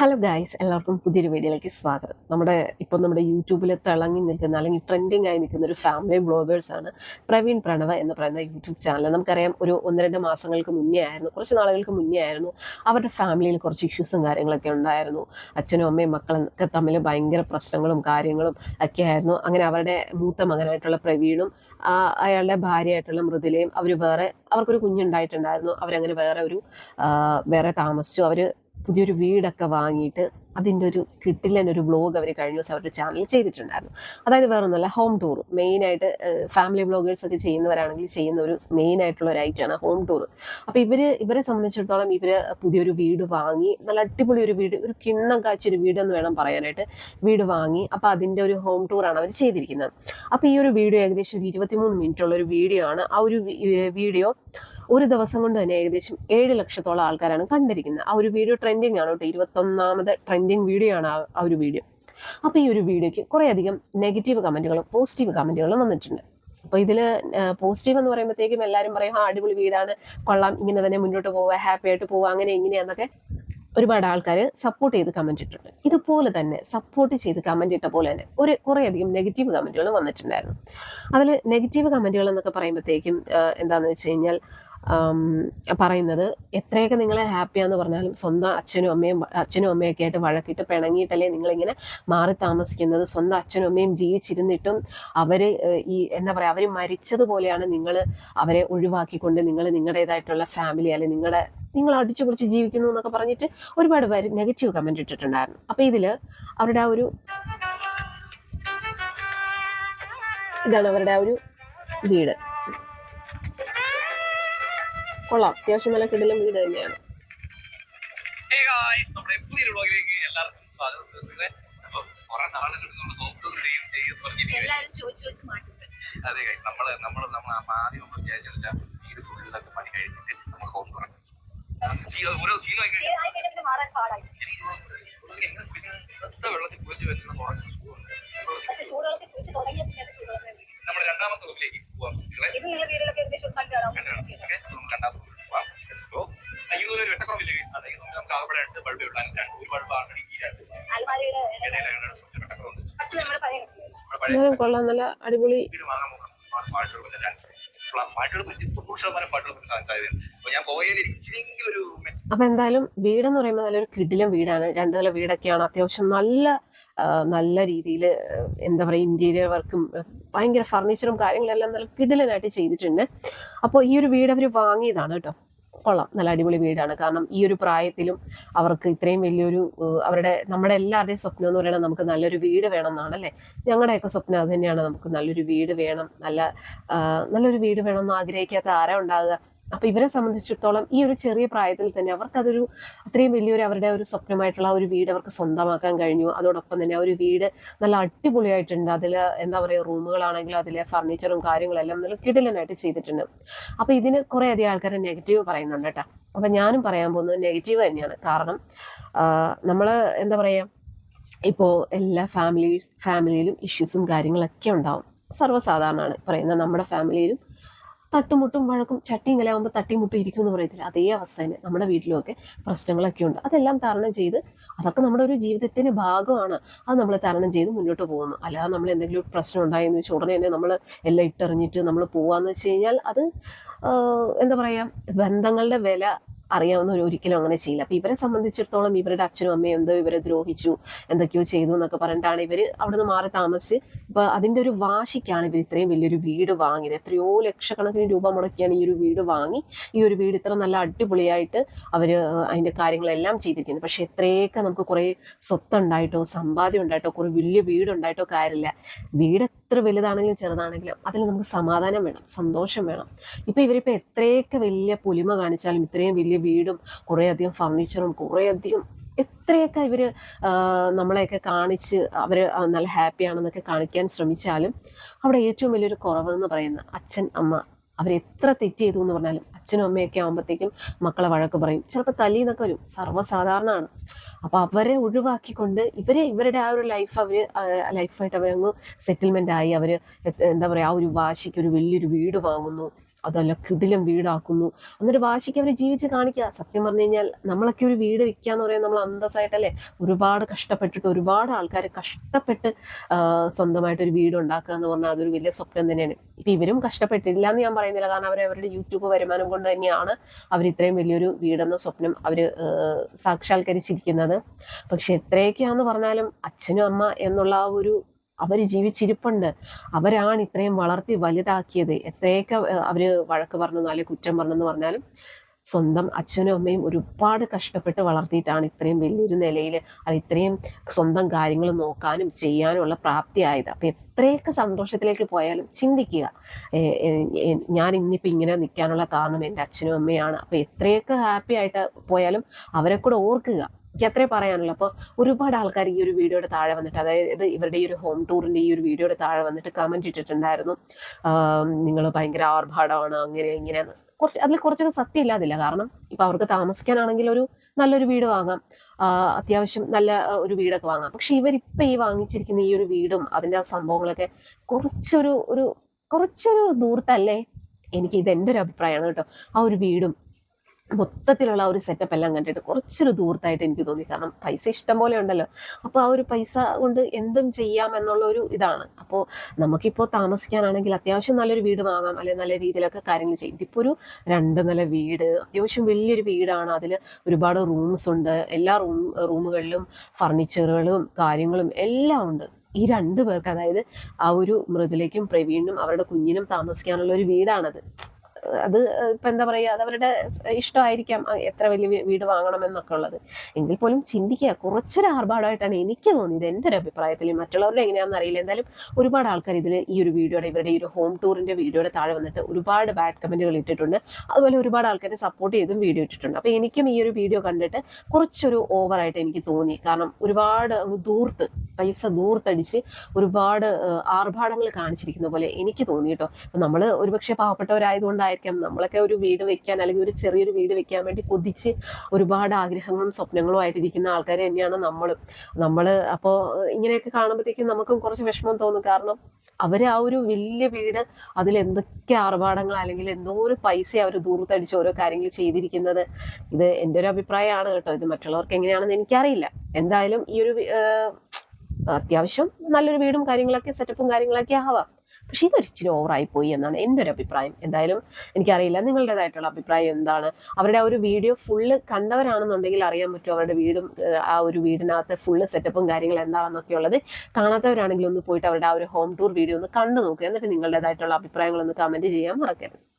Hello guys എല്ലാവർക്കും പുതിയൊരു വീഡിയോയിലേക്ക് സ്വാഗതം. നമ്മുടെ ഇപ്പോൾ നമ്മുടെ യൂട്യൂബിൽ തിളങ്ങി നിൽക്കുന്ന അല്ലെങ്കിൽ ട്രെൻഡിങ് ആയി നിൽക്കുന്ന ഒരു ഫാമിലി ബ്ലോഗേഴ്സ് ആണ് പ്രവീൺ പ്രണവ എന്ന് പറയുന്ന യൂട്യൂബ് ചാനൽ നമുക്കറിയാം ഒരു ഒന്ന് രണ്ട് മാസങ്ങൾക്ക് മുന്നേ ആയിരുന്നു കുറച്ച് നാളുകൾക്ക് മുന്നേ ആയിരുന്നു അവരുടെ ഫാമിലിയിൽ കുറച്ച് ഇഷ്യൂസും കാര്യങ്ങളൊക്കെ ഉണ്ടായിരുന്നു. അച്ഛനും അമ്മയും മക്കളൊക്കെ തമ്മിൽ ഭയങ്കര പ്രശ്നങ്ങളും കാര്യങ്ങളും ഒക്കെ ആയിരുന്നു. അങ്ങനെ അവരുടെ മൂത്ത മകനായിട്ടുള്ള പ്രവീണും അയാളുടെ ഭാര്യയായിട്ടുള്ള മൃദുലയും അവർ വേറെ അവർക്കൊരു കുഞ്ഞുണ്ടായിട്ടുണ്ടായിരുന്നു. അവരങ്ങനെ വേറെ ഒരു വേറെ താമസിച്ചു. അവർ പുതിയൊരു വീടൊക്കെ വാങ്ങിയിട്ട് അതിന്റെ ഒരു കിട്ടില്ലൻ ഒരു വ്ലോഗ് അവർ കഴിഞ്ഞ ദിവസം അവരുടെ ചാനലിൽ ചെയ്തിട്ടുണ്ടായിരുന്നു. അതായത് വേറെ ഒന്നുമല്ല ഹോം ടൂർ മെയിനായിട്ട് ഫാമിലി വ്ളോഗേഴ്സ് ഒക്കെ ചെയ്യുന്നവരാണെങ്കിൽ ചെയ്യുന്ന ഒരു മെയിൻ ആയിട്ടുള്ള ഒരു ഐറ്റമാണ് ഹോം ടൂർ അപ്പോൾ ഇവർ ഇവരെ സംബന്ധിച്ചിടത്തോളം ഇവർ പുതിയൊരു വീട് വാങ്ങി നല്ല അടിപൊളി ഒരു വീട് ഒരു കിണ്ണം കാച്ചൊരു വീടെന്ന് വേണം പറയാനായിട്ട് വീട് വാങ്ങി അപ്പോൾ അതിന്റെ ഒരു ഹോം ടൂറാണ് അവർ ചെയ്തിരിക്കുന്നത്. അപ്പോൾ ഈ ഒരു വീഡിയോ ഏകദേശം ഒരു ഇരുപത്തിമൂന്ന് മിനിറ്റുള്ള ഒരു വീഡിയോ ആണ്. ആ ഒരു വീഡിയോ ഒരു ദിവസം കൊണ്ട് തന്നെ ഏകദേശം ഏഴ് ലക്ഷത്തോളം ആൾക്കാരാണ് കണ്ടിരിക്കുന്നത്. ആ ഒരു വീഡിയോ ട്രെൻഡിങ് ആണ് കേട്ടോ. ഇരുപത്തൊന്നാമത് ട്രെൻഡിങ് വീഡിയോ ആണ് ആ- ഒരു വീഡിയോ. അപ്പോൾ ഈ ഒരു വീഡിയോയ്ക്ക് കുറേയധികം നെഗറ്റീവ് കമന്റുകളും പോസിറ്റീവ് കമന്റുകളും വന്നിട്ടുണ്ട്. അപ്പോൾ ഇതിൽ പോസിറ്റീവ് എന്ന് പറയുമ്പോഴത്തേക്കും എല്ലാവരും പറയും ആ അടിപൊളി വീടാണ്. കൊള്ളാം. ഇങ്ങനെ തന്നെ മുന്നോട്ട് പോവുക. ഹാപ്പി ആയിട്ട് പോവുക. അങ്ങനെ ഇങ്ങനെയാന്നൊക്കെ ഒരുപാട് ആൾക്കാർ സപ്പോർട്ട് ചെയ്ത് കമന്റ് ഇട്ടിട്ടുണ്ട്. ഇതുപോലെ തന്നെ സപ്പോർട്ട് ചെയ്ത് കമന്റ് ഇട്ട പോലെ തന്നെ ഒരു കുറേയധികം നെഗറ്റീവ് കമന്റുകൾ വന്നിട്ടുണ്ടായിരുന്നു. അതിൽ നെഗറ്റീവ് കമന്റുകൾ എന്നൊക്കെ പറയുമ്പോഴത്തേക്കും എന്താണെന്ന് വെച്ച് കഴിഞ്ഞാൽ പറയുന്നത് എത്രയൊക്കെ നിങ്ങളെ ഹാപ്പിയാന്ന് പറഞ്ഞാലും സ്വന്തം അച്ഛനും അമ്മയും അച്ഛനും അമ്മയൊക്കെ ആയിട്ട് വഴക്കിട്ട് പിണങ്ങിയിട്ടല്ലേ നിങ്ങളിങ്ങനെ മാറി താമസിക്കുന്നത്. സ്വന്തം അച്ഛനും അമ്മയും ജീവിച്ചിരുന്നിട്ടും അവർ ഈ എന്താ പറയുക അവർ മരിച്ചതുപോലെയാണ് നിങ്ങൾ അവരെ ഒഴിവാക്കിക്കൊണ്ട് നിങ്ങൾ നിങ്ങളുടേതായിട്ടുള്ള ഫാമിലി അല്ലെങ്കിൽ നിങ്ങളുടെ നിങ്ങൾ അടിച്ചു പൊളിച്ച് ജീവിക്കുന്നു എന്നൊക്കെ പറഞ്ഞിട്ട് ഒരുപാട് പേര് നെഗറ്റീവ് കമന്റ് ഇട്ടിട്ടുണ്ടായിരുന്നു. അപ്പോൾ ഇതിൽ അവരുടെ ആ ഒരു ഇതാണ് അവരുടെ ആ ഒരു വീട്. കൊള്ളാം. അത്യാവശ്യം നല്ല കിടലും വീട് തന്നെയാണ്. അതെ ഗൈസ് നമ്മൾ നമ്മൾ നമ്മൾ ആദ്യം നമ്മൾ വിചാരിച്ചില്ല വീട് ഫുള്ളൊക്കെ പണി കഴിഞ്ഞിട്ട് നമ്മൾ ഹോം ടൂർ ഓരോ ശീലമായി കഴിഞ്ഞാൽ വെള്ളത്തിൽ കുറിച്ച് വരുന്ന കുറച്ച് സുഖമുണ്ട് രണ്ട് ബൾബ് ഇടാൻ രണ്ട് ഒരു ബൾബ് ഈ രണ്ട് ഇടയിലാണ്. എന്നാലും കൊള്ളാം. നല്ല അടിപൊളി വീട് വാങ്ങാൻ നോക്കണം പാട്ടുകൾ പറ്റി ഡാൻസ് പാട്ടുകൾ പറ്റി തൊണ്ണൂറ് ശതമാനം പാട്ടുകൾ പറ്റി സാധ്യതയുണ്ട് അപ്പൊ ഞാൻ പോയാൽ ഇച്ചിരിയെങ്കിലും ഒരു അപ്പൊ എന്തായാലും വീടെന്ന് പറയുമ്പോൾ നല്ലൊരു കിടിലം വീടാണ്. രണ്ടു നില വീടൊക്കെയാണ് അത്യാവശ്യം നല്ല നല്ല രീതിയിൽ എന്താ പറയുക ഇന്റീരിയർ വർക്കും ഭയങ്കര ഫർണിച്ചറും കാര്യങ്ങളെല്ലാം നല്ല കിടിലനായിട്ട് ചെയ്തിട്ടുണ്ട്. അപ്പോൾ ഈ ഒരു വീട് അവർ വാങ്ങിയതാണ് കേട്ടോ. കൊള്ളാം. നല്ല അടിപൊളി വീടാണ്. കാരണം ഈ ഒരു പ്രായത്തിലും അവർക്ക് ഇത്രയും വലിയൊരു അവരുടെ നമ്മുടെ എല്ലാവരുടെയും സ്വപ്നം എന്ന് പറയുന്നത് നമുക്ക് നല്ലൊരു വീട് വേണം എന്നാണ് അല്ലേ? ഞങ്ങളുടെയൊക്കെ സ്വപ്നം അത് തന്നെയാണ്. നമുക്ക് നല്ലൊരു വീട് വേണം. നല്ല നല്ലൊരു വീട് വേണം എന്ന് ആഗ്രഹിക്കാത്ത ആരാ ഉണ്ടാകുക അപ്പൊ ഇവരെ സംബന്ധിച്ചിടത്തോളം ഈ ഒരു ചെറിയ പ്രായത്തിൽ തന്നെ അവർക്കതൊരു അത്രയും വലിയൊരു അവരുടെ ഒരു സ്വപ്നമായിട്ടുള്ള ഒരു വീട് അവർക്ക് സ്വന്തമാക്കാൻ കഴിഞ്ഞു. അതോടൊപ്പം തന്നെ ഒരു വീട് നല്ല അടിപൊളിയായിട്ടുണ്ട്. അതിൽ എന്താ പറയുക റൂമുകളാണെങ്കിലും അതിലെ ഫർണിച്ചറും കാര്യങ്ങളെല്ലാം നല്ല കിടിലനായിട്ട് ചെയ്തിട്ടുണ്ട്. അപ്പൊ ഇതിന് കുറേ അധികം ആൾക്കാർ നെഗറ്റീവ് പറയുന്നുണ്ട് കേട്ടോ. അപ്പൊ ഞാനും പറയാൻ പോകുന്നത് നെഗറ്റീവ് തന്നെയാണ്. കാരണം നമ്മൾ എന്താ പറയുക ഇപ്പോൾ എല്ലാ ഫാമിലീസ് ഫാമിലിയിലും ഇഷ്യൂസും കാര്യങ്ങളൊക്കെ ഉണ്ടാവും. സർവസാധാരണമാണ്. പറയുന്നത് നമ്മുടെ ഫാമിലിയിലും തട്ടുമുട്ടും വഴക്കും ചട്ടിയും കലാവുമ്പോൾ തട്ടിമുട്ടും ഇരിക്കും എന്ന് പറയത്തില്ല. അതേ അവസ്ഥ തന്നെ നമ്മുടെ വീട്ടിലുമൊക്കെ പ്രശ്നങ്ങളൊക്കെ ഉണ്ട്. അതെല്ലാം തരണം ചെയ്ത് അതൊക്കെ നമ്മുടെ ഒരു ജീവിതത്തിന്റെ ഭാഗമാണ്. അത് നമ്മൾ തരണം ചെയ്ത് മുന്നോട്ട് പോകുന്നു. അല്ലാതെ നമ്മൾ എന്തെങ്കിലും പ്രശ്നം ഉണ്ടായെന്ന് വെച്ചാൽ ഉടനെ തന്നെ നമ്മൾ എല്ലാം ഇട്ടെറിഞ്ഞിട്ട് നമ്മൾ പോവാന്ന് വെച്ച് കഴിഞ്ഞാൽ അത് എന്താ പറയുക ബന്ധങ്ങളുടെ വില അറിയാവുന്നവർ ഒരിക്കലും അങ്ങനെ ചെയ്യില്ല. അപ്പോൾ ഇവരെ സംബന്ധിച്ചിടത്തോളം ഇവരുടെ അച്ഛനും അമ്മയും എന്തോ ഇവരെ ദ്രോഹിച്ചു എന്തൊക്കെയോ ചെയ്തു എന്നൊക്കെ പറഞ്ഞിട്ടാണ് ഇവർ അവിടെ നിന്ന് മാറി താമസിച്ച്. ഇപ്പോൾ അതിന്റെ ഒരു വാശിക്കാണ് ഇവർ ഇത്രയും വലിയൊരു വീട് വാങ്ങിയത്. എത്രയോ ലക്ഷക്കണക്കിന് രൂപ മുടക്കിയാണ് ഈ ഒരു വീട് വാങ്ങി. ഈ ഒരു വീട് ഇത്ര നല്ല അടിപൊളിയായിട്ട് അവർ അതിന്റെ കാര്യങ്ങളെല്ലാം ചെയ്തിരിക്കുന്നത്. പക്ഷേ എത്രയൊക്കെ നമുക്ക് കുറെ സ്വത്തുണ്ടായിട്ടോ സമ്പാദ്യം ഉണ്ടായിട്ടോ കുറേ വലിയ വീടുണ്ടായിട്ടോ കാര്യമില്ല. വീട് എത്ര വലുതാണെങ്കിലും ചെറുതാണെങ്കിലും അതിൽ നമുക്ക് സമാധാനം വേണം സന്തോഷം വേണം. ഇപ്പോൾ ഇവരിപ്പോൾ എത്രയൊക്കെ വലിയ പുലിമ കാണിച്ചാലും ഇത്രയും വലിയ വീടും കുറേയധികം ഫർണിച്ചറും കുറേയധികം എത്രയൊക്കെ ഇവർ നമ്മളെയൊക്കെ കാണിച്ച് അവർ നല്ല ഹാപ്പിയാണെന്നൊക്കെ കാണിക്കാൻ ശ്രമിച്ചാലും അവിടെ ഏറ്റവും വലിയൊരു കുറവ് എന്ന് പറയുന്ന അച്ഛൻ അമ്മ അവരെത്ര തെറ്റ് ചെയ്തു എന്ന് പറഞ്ഞാലും അച്ഛനും അമ്മയൊക്കെ ആകുമ്പോഴത്തേക്കും മക്കളെ വഴക്ക് പറയും. ചിലപ്പോൾ തല്ലിന്നൊക്കെ വരും. സർവസാധാരണമാണ് അപ്പോൾ അവരെ ഒഴിവാക്കിക്കൊണ്ട് ഇവരെ ഇവരുടെ ആ ഒരു ലൈഫ് അവർ ലൈഫായിട്ട് അവരങ്ങ് സെറ്റിൽമെന്റ് ആയി. അവർ എന്താ പറയുക ആ ഒരു വാശിക്ക് ഒരു വലിയൊരു വീട് വാങ്ങുന്നു. അതല്ല കിടിലം വീടാക്കുന്നു. അന്നൊരു വാശിക്ക് അവർ ജീവിച്ച് കാണിക്കുക. സത്യം പറഞ്ഞു കഴിഞ്ഞാൽ നമ്മളൊക്കെ ഒരു വീട് വെക്കാന്ന് പറയുന്നത് നമ്മൾ അന്തസ്സായിട്ടല്ലേ? ഒരുപാട് കഷ്ടപ്പെട്ടിട്ട് ഒരുപാട് ആൾക്കാർ കഷ്ടപ്പെട്ട് സ്വന്തമായിട്ട് ഒരു വീട് ഉണ്ടാക്കുക എന്ന് പറഞ്ഞാൽ അതൊരു വലിയ സ്വപ്നം തന്നെയാണ്. ഇപ്പം ഇവരും കഷ്ടപ്പെട്ടില്ല എന്ന് ഞാൻ പറയുന്നില്ല. കാരണം അവർ അവരുടെ യൂട്യൂബ് വരുമാനം കൊണ്ട് തന്നെയാണ് അവർ ഇത്രയും വലിയൊരു വീടെന്ന സ്വപ്നം അവർ സാക്ഷാത്കരിച്ചിരിക്കുന്നത്. പക്ഷെ എത്രയൊക്കെയാന്ന് പറഞ്ഞാലും അച്ഛനും അമ്മ എന്നുള്ള ആ ഒരു അവർ ജീവിച്ചിരിപ്പുണ്ട്. അവരാണ് ഇത്രയും വളർത്തി വലുതാക്കിയത്. എത്രയൊക്കെ അവർ വഴക്ക് പറഞ്ഞു അല്ലെങ്കിൽ കുറ്റം പറഞ്ഞെന്ന് പറഞ്ഞാലും സ്വന്തം അച്ഛനും അമ്മയും ഒരുപാട് കഷ്ടപ്പെട്ട് വളർത്തിയിട്ടാണ് ഇത്രയും വലിയൊരു നിലയിൽ അത് ഇത്രയും സ്വന്തം കാര്യങ്ങൾ നോക്കാനും ചെയ്യാനുമുള്ള പ്രാപ്തിയായത്. അപ്പൊ എത്രയൊക്കെ സന്തോഷത്തിലേക്ക് പോയാലും ചിന്തിക്കുക. ഞാൻ ഇന്നിപ്പോൾ ഇങ്ങനെ നിൽക്കാനുള്ള കാരണം എന്റെ അച്ഛനും അമ്മയാണ്. അപ്പൊ എത്രയൊക്കെ ഹാപ്പി ആയിട്ട് പോയാലും അവരെ കൂടെ ഓർക്കുക. എനിക്ക് അത്രേ പറയാനുള്ളൂ. അപ്പോൾ ഒരുപാട് ആൾക്കാർ ഈ ഒരു വീഡിയോയുടെ താഴെ വന്നിട്ട് അതായത് ഇവരുടെ ഈ ഒരു ഹോം ടൂറിന്റെ ഈ ഒരു വീഡിയോയുടെ താഴെ വന്നിട്ട് കമന്റ് ഇട്ടിട്ടുണ്ടായിരുന്നു. നിങ്ങൾ ഭയങ്കര ആർഭാടമാണ് അങ്ങനെ ഇങ്ങനെയെന്ന് കുറച്ച് അതിൽ കുറച്ചൊക്കെ സത്യം ഇല്ലാതില്ല കാരണം ഇപ്പൊ അവർക്ക് താമസിക്കാനാണെങ്കിൽ ഒരു നല്ലൊരു വീട് വാങ്ങാം. അത്യാവശ്യം നല്ല ഒരു വീടൊക്കെ വാങ്ങാം. പക്ഷെ ഇവരിപ്പൊ ഈ വാങ്ങിച്ചിരിക്കുന്ന ഈ ഒരു വീടും അതിന്റെ ആ സംഭവങ്ങളൊക്കെ കുറച്ചൊരു ഒരു കുറച്ചൊരു ദൂരത്തല്ലേ? എനിക്ക് ഇത് എന്റെ ഒരു അഭിപ്രായമാണ് കേട്ടോ. ആ ഒരു വീടും മൊത്തത്തിലുള്ള ഒരു സെറ്റപ്പ് എല്ലാം കണ്ടിട്ട് കുറച്ചൊരു ദൂരത്തായിട്ട് എനിക്ക് തോന്നി. കാരണം പൈസ ഇഷ്ടം പോലെ ഉണ്ടല്ലോ. അപ്പോൾ ആ ഒരു പൈസ കൊണ്ട് എന്തും ചെയ്യാം എന്നുള്ള ഒരു ഇതാണ്. അപ്പോൾ നമുക്കിപ്പോൾ താമസിക്കാനാണെങ്കിൽ അത്യാവശ്യം നല്ലൊരു വീട് വാങ്ങാം. അല്ലെങ്കിൽ നല്ല രീതിയിലൊക്കെ കാര്യങ്ങൾ ചെയ്യും. ഇതിപ്പോൾ ഒരു രണ്ട് നില വീട് അത്യാവശ്യം വലിയൊരു വീടാണ്. അതിൽ ഒരുപാട് റൂംസ് ഉണ്ട്. എല്ലാ റൂം റൂമുകളിലും ഫർണിച്ചറുകളും കാര്യങ്ങളും എല്ലാം ഉണ്ട്. ഈ രണ്ടു പേർക്ക് അതായത് ആ ഒരു മൃദുലയ്ക്കും പ്രവീണിനും അവരുടെ കുഞ്ഞിനും താമസിക്കാനുള്ള ഒരു വീടാണത്. അത് ഇപ്പൊ എന്താ പറയാ അത് അവരുടെ ഇഷ്ടമായിരിക്കാം എത്ര വലിയ വീട് വാങ്ങണമെന്നൊക്കെ ഉള്ളത്. എങ്കിൽ പോലും ചിന്തിക്കുക കുറച്ചൊരു ആർഭാടമായിട്ടാണ് എനിക്ക് തോന്നിയത് എന്റെ ഒരു അഭിപ്രായത്തിൽ. മറ്റുള്ളവരുടെ എങ്ങനെയാണെന്ന് അറിയില്ല. എന്തായാലും ഒരുപാട് ആൾക്കാർ ഇതിൽ ഈ ഒരു വീഡിയോയുടെ ഇവരുടെ ഈ ഒരു ഹോം ടൂറിന്റെ വീഡിയോയുടെ താഴെ വന്നിട്ട് ഒരുപാട് ബാഡ് കമന്റുകൾ ഇട്ടിട്ടുണ്ട്. അതുപോലെ ഒരുപാട് ആൾക്കാരെ സപ്പോർട്ട് ചെയ്തും വീഡിയോ ഇട്ടിട്ടുണ്ട്. അപ്പൊ എനിക്കും ഈ ഒരു വീഡിയോ കണ്ടിട്ട് കുറച്ചൊരു ഓവറായിട്ട് എനിക്ക് തോന്നി. കാരണം ഒരുപാട് ദൂർത്ത് പൈസ ദൂർത്തടിച്ച് ഒരുപാട് ആർഭാടങ്ങൾ കാണിച്ചിരിക്കുന്ന പോലെ എനിക്ക് തോന്നി നമ്മൾ ഒരുപക്ഷെ പാവപ്പെട്ടവരായതുകൊണ്ടായിരിക്കാം നമ്മളൊക്കെ ഒരു വീട് വെക്കാൻ അല്ലെങ്കിൽ ഒരു ചെറിയൊരു വീട് വെക്കാൻ വേണ്ടി കൊതിച്ച് ഒരുപാട് ആഗ്രഹങ്ങളും സ്വപ്നങ്ങളും ആയിട്ടിരിക്കുന്ന ആൾക്കാർ തന്നെയാണ് നമ്മൾ നമ്മൾ അപ്പോൾ ഇങ്ങനെയൊക്കെ കാണുമ്പോഴത്തേക്കും നമുക്കും കുറച്ച് വിഷമം തോന്നും. കാരണം അവർ ആ ഒരു വലിയ വീട് അതിൽ എന്തൊക്കെ ആർഭാടങ്ങൾ അല്ലെങ്കിൽ എന്തോ ഒരു പൈസ അവർ ദൂരത്തടിച്ച് ഓരോ കാര്യങ്ങൾ ചെയ്തിരിക്കുന്നത്. ഇത് എന്റെ ഒരു അഭിപ്രായമാണ് കേട്ടോ. ഇത് മറ്റുള്ളവർക്ക് എങ്ങനെയാണെന്ന് എനിക്കറിയില്ല. എന്തായാലും ഈ ഒരു അത്യാവശ്യം നല്ലൊരു വീടും കാര്യങ്ങളൊക്കെ സെറ്റപ്പും കാര്യങ്ങളൊക്കെ ആവാം. പക്ഷെ ഇതൊരു ഇച്ചിരി ഓവറായി പോയി എന്നാണ് എന്റെ ഒരു അഭിപ്രായം. എന്തായാലും എനിക്കറിയില്ല നിങ്ങളുടേതായിട്ടുള്ള അഭിപ്രായം എന്താണ്? അവരുടെ ആ ഒരു വീഡിയോ ഫുള്ള് കണ്ടവരാണെന്നുണ്ടെങ്കിൽ അറിയാൻ പറ്റും അവരുടെ വീടും ആ ഒരു വീടിനകത്തെ ഫുള്ള് സെറ്റപ്പും കാര്യങ്ങളും എന്താണെന്നൊക്കെ ഉള്ളത് കാണാത്തവരാണെങ്കിൽ ഒന്ന് പോയിട്ട് അവരുടെ ആ ഒരു ഹോം ടൂർ വീഡിയോ ഒന്ന് കണ്ടു നോക്കുക എന്നിട്ട് നിങ്ങളുടേതായിട്ടുള്ള അഭിപ്രായങ്ങളൊന്ന് കമന്റ് ചെയ്യാൻ മറക്കരുത്.